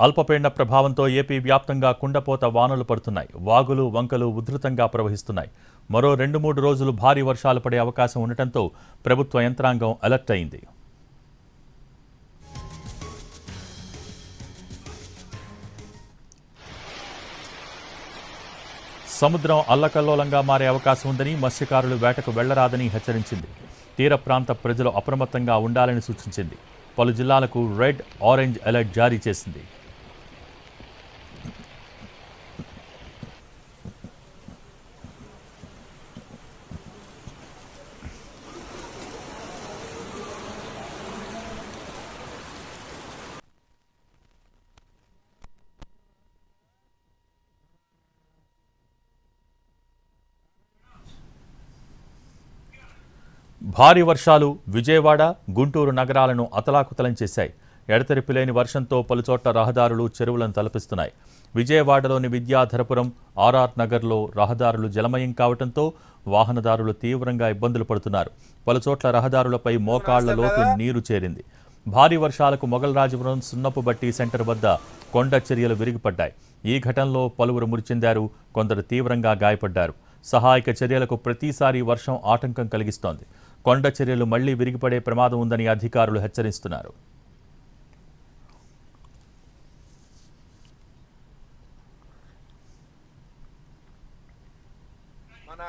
అల్పపీడన ప్రభావంతో ఏపీ వ్యాప్తంగా కుండపోత వానలు పడుతున్నాయి. వాగులు వంకలు ఉధృతంగా ప్రవహిస్తున్నాయి. మరో రెండు మూడు రోజులు భారీ వర్షాలు పడే అవకాశం ఉండటంతో ప్రభుత్వ యంత్రాంగం అలర్ట్ అయింది. సముద్రం అల్లకల్లోలంగా మారే అవకాశం ఉందని మత్స్యకారులు వేటకు వెళ్ళరాదని హెచ్చరించింది. తీర ప్రాంత ప్రజలు అప్రమత్తంగా ఉండాలని సూచించింది. పలు జిల్లాలకు రెడ్ ఆరెంజ్ అలర్ట్ జారీ చేసింది. భారీ వర్షాలు విజయవాడ గుంటూరు నగరాలను అతలాకుతలం చేశాయి. ఎడతెరిపిలేని వర్షంతో పలుచోట్ల రహదారులు చెరువులను తలపిస్తున్నాయి. విజయవాడలోని విద్యాధరపురం ఆర్ఆర్ నగర్లో రహదారులు జలమయం కావడంతో వాహనదారులు తీవ్రంగా ఇబ్బందులు పడుతున్నారు. పలుచోట్ల రహదారులపై మోకాళ్ళ లోతు నీరు చేరింది. భారీ వర్షాలకు మొగల్రాజపురం సున్నపు బట్టి సెంటర్ వద్ద కొండ చర్యలు విరిగిపడ్డాయి. ఈ ఘటనలో పలువురు మృతి చెందారు కొందరు తీవ్రంగా గాయపడ్డారు. సహాయక చర్యలకు ప్రతిసారి వర్షం ఆటంకం కలిగిస్తోంది. కొండ చర్యలు మళ్ళీ విరిగిపడే ప్రమాదం ఉందని అధికారులు హెచ్చరిస్తున్నారు. మన